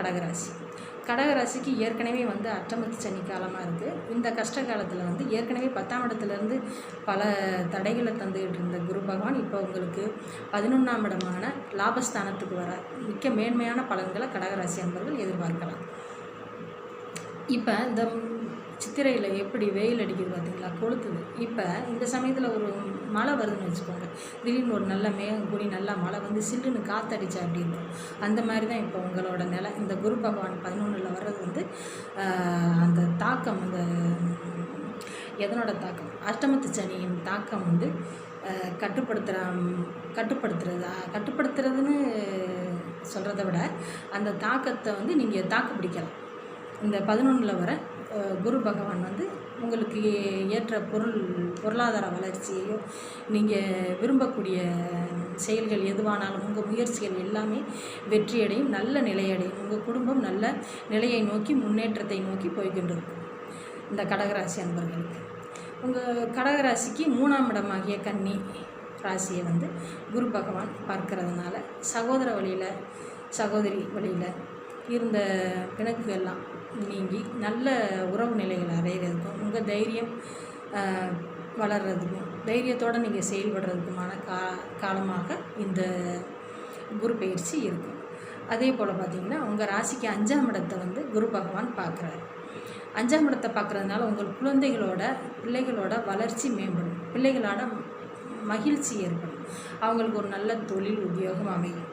கடகராசி. கடகராசிக்கு ஏற்கனவே வந்து அட்டமத்து சனி காலமாக இருக்குது இந்த கஷ்ட காலத்தில் வந்து ஏற்கனவே பத்தாம் இடத்துலேருந்து பல தடைகளை தந்துக்கிட்டு இருந்த குரு பகவான் இப்போ உங்களுக்கு பதினொன்றாம் இடமான லாபஸ்தானத்துக்கு வர மிக்க மேன்மையான பலன்களை கடகராசி அன்பர்கள் எதிர்பார்க்கலாம். இப்போ இந்த சித்திரையில் எப்படி வெயில் அடிக்குது பார்த்தீங்களா கொளுத்துது. இப்போ இந்த சமயத்தில் ஒரு மழை வருதுன்னு வச்சுக்கோங்க. திடீர்னு ஒரு நல்ல மேகம் கூடி நல்லா மழை வந்து சில்லுன்னு காற்றடிச்சா அப்படின்னு அந்த மாதிரி தான் இப்போ உங்களோட நிலை. இந்த குரு பகவான் பதினொன்றில் வர்றது வந்து அந்த தாக்கம் அந்த எதனோட தாக்கம்? அஷ்டமத்து சனியின் தாக்கம் வந்து கட்டுப்படுத்துகிற கட்டுப்படுத்துறதா? கட்டுப்படுத்துறதுன்னு சொல்கிறத விட அந்த தாக்கத்தை வந்து நீங்கள் தாக்கு பிடிக்கலாம். இந்த பதினொன்றில் வர குரு பகவான் வந்து உங்களுக்கு ஏற்ற பொருள் பொருளாதார வளர்ச்சியையும் நீங்கள் விரும்பக்கூடிய செயல்கள் எதுவானாலும் உங்கள் முயற்சிகள் எல்லாமே வெற்றியடையும் நல்ல நிலையடையும். உங்கள் குடும்பம் நல்ல நிலையை நோக்கி முன்னேற்றத்தை நோக்கி போய்கின்றிருக்கும் இந்த கடகராசி அன்பர்களுக்கு. உங்கள் கடகராசிக்கு மூணாம் இடமாகிய கன்னி ராசியை வந்து குரு பகவான் பார்க்கறதுனால சகோதர வழியில் சகோதரி வழியில் இருந்த பிணக்கு எல்லாம் நீங்கி நல்ல உறவு நிலைகளை அடையிறதுக்கும் உங்கள் தைரியம் வளர்கிறதுக்கும் தைரியத்தோடு நீங்கள் செயல்படுறதுக்குமான கா காலமாக இந்த குரு பயிற்சி இருக்கும். அதே போல் பார்த்தீங்கன்னா உங்கள் ராசிக்கு அஞ்சாம் இடத்தை வந்து குரு பகவான் பார்க்குறாரு அஞ்சாம் இடத்தை பார்க்குறதுனால உங்கள் குழந்தைகளோட பிள்ளைகளோட வளர்ச்சி மேம்படும். பிள்ளைகளோட மகிழ்ச்சி ஏற்படும். அவங்களுக்கு ஒரு நல்ல தொழில் உத்தியோகம் அமையும்.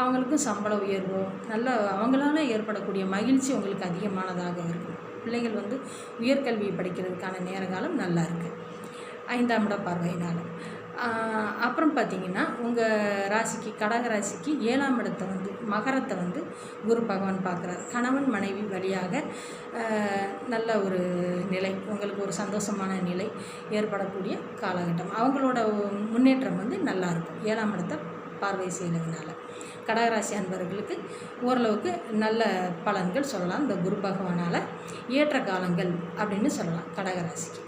அவங்களுக்கும் சம்பள உயர்வோ நல்ல அவங்களால ஏற்படக்கூடிய மகிழ்ச்சி உங்களுக்கு அதிகமானதாக இருக்கும். பிள்ளைகள் வந்து உயர்கல்வி படிக்கிறதுக்கான நேர காலம் நல்லா இருக்குது ஐந்தாம் இட பார்வையினால் அப்புறம் பார்த்தீங்கன்னா உங்கள் ராசிக்கு கடக ராசிக்கு ஏழாம் இடத்தை வந்து மகரத்தை வந்து குரு பகவான் பார்க்குறாரு கணவன் மனைவி வழியாக நல்ல ஒரு நிலை உங்களுக்கு ஒரு சந்தோஷமான நிலை ஏற்படக்கூடிய காலகட்டம். அவங்களோட முன்னேற்றம் வந்து நல்லா இருக்கும். ஏழாம் இடத்தை பார்வை செய்கிறதுனால கடகராசி அன்பர்களுக்கு ஓரளவுக்கு நல்ல பலன்கள் சொல்லலாம். இந்த குரு பகவானால் ஏற்ற காலங்கள் அப்படின்னு சொல்லலாம். கடகராசிக்கு.